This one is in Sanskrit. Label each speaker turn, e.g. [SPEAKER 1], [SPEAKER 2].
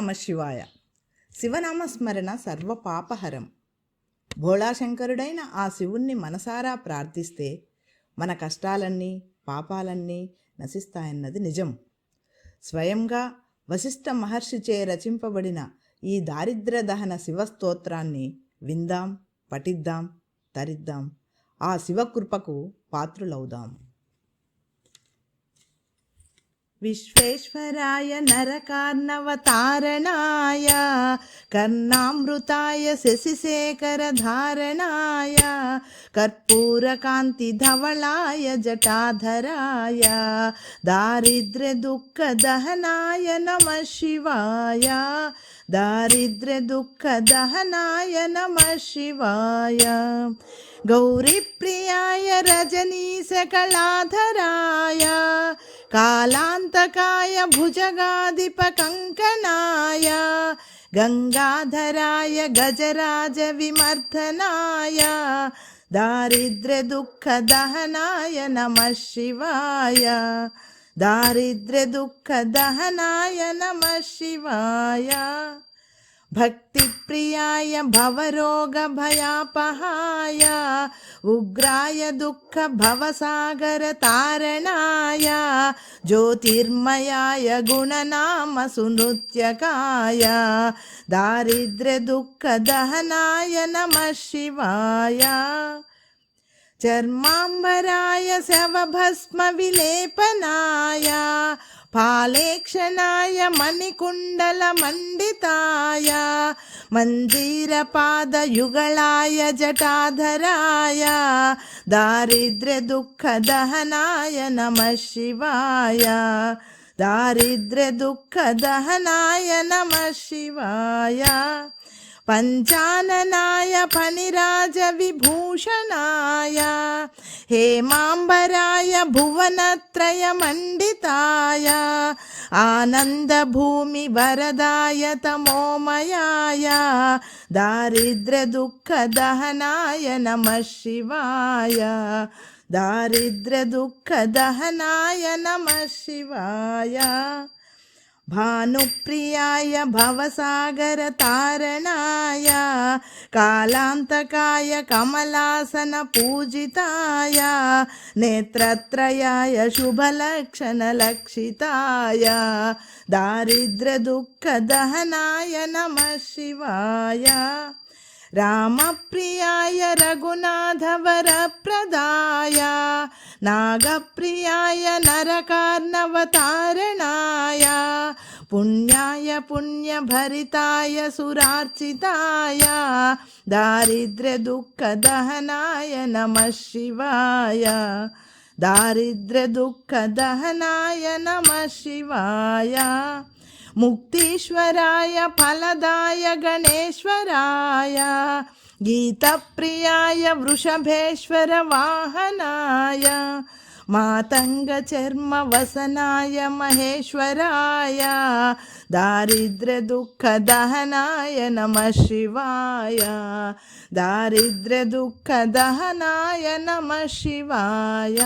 [SPEAKER 1] నమ శివాయ. శివనామస్మరణ సర్వ పాపహరం. భోళాశంకరుడైన ఆ శివుణ్ణి మనసారా ప్రార్థిస్తే మన కష్టాలన్నీ పాపాలన్నీ నశిస్తాయన్నది నిజం. స్వయంగా వశిష్ఠ మహర్షిచే రచింపబడిన ఈ దారిద్ర దహన శివస్తోత్రాన్ని విందాం పఠిద్దాం తరిద్దాం. ఆ శివకృపకు పాత్రులవుదాం. विश्वेश्वराय नरकार्णवतारणाय कर्णामृताय शशिशेखरधारणाय कर्पूरकान्तिधवलाय जटाधराय दारिद्र्यदुःखदहनाय नमः शिवाय दारिद्र्यदुःखदहनाय नमः शिवाय। गौरीप्रियाय रजनीशकलाधराय कालान्तकाय भुजगाधिपकङ्कणाय गङ्गाधराय गजराजविमर्दनाय दारिद्र्यदुःखदहनाय नमः शिवाय दारिद्र्यदुःखदहनाय नमः शिवाय भक्तिप्रियाय भवरोगभयापहाय उग्राय दुःखभवसागरतारणाय ज्योतिर्मयाय गुणनामसुनृत्यकाय दारिद्र्यदुःखदहनाय नमः शिवाय चर्माम्बराय शवभस्मविलेपनाय फालेक्षणाय मणिकुण्डलमण्डिताय मञ्जीरपादयुगलाय जटाधराय दारिद्र्यदुःखदहनाय नमः शिवाय दारिद्र्यदुःखदहनाय नमः शिवाय पञ्चाननाय फणिराजविभूषणाय हेमाम्बराय भुवनत्रयमण्डिताय आनन्दभूमिवरदाय तमोमयाय दारिद्र्यदुःखदहनाय नमः शिवाय दारिद्र्यदुःखदहनाय नमः शिवाय भानुप्रियाय भवसागरतारणाय कालान्तकाय कमलासनपूजिताय नेत्रत्रयाय शुभलक्षणलक्षिताय दारिद्र्यदुःखदहनाय नमः शिवाय। रामप्रियाय रघुनाथवरप्रदाय नागप्रियाय नरकार्णवतारणाय पुण्याय पुण्यभरिताय सुरार्चिताय दारिद्र्यदुःखदहनाय नमः शिवाय दारिद्र्यदुःखदहनाय नमः शिवाय मुक्तीश्वराय फलदाय गणेश्वराय गीतप्रियाय वृषभेश्वरवाहनाय मातङ्गचर्मवसनाय महेश्वराय दारिद्र्यदुःखदहनाय नमः शिवाय दारिद्र्यदुःखदहनाय नमः शिवाय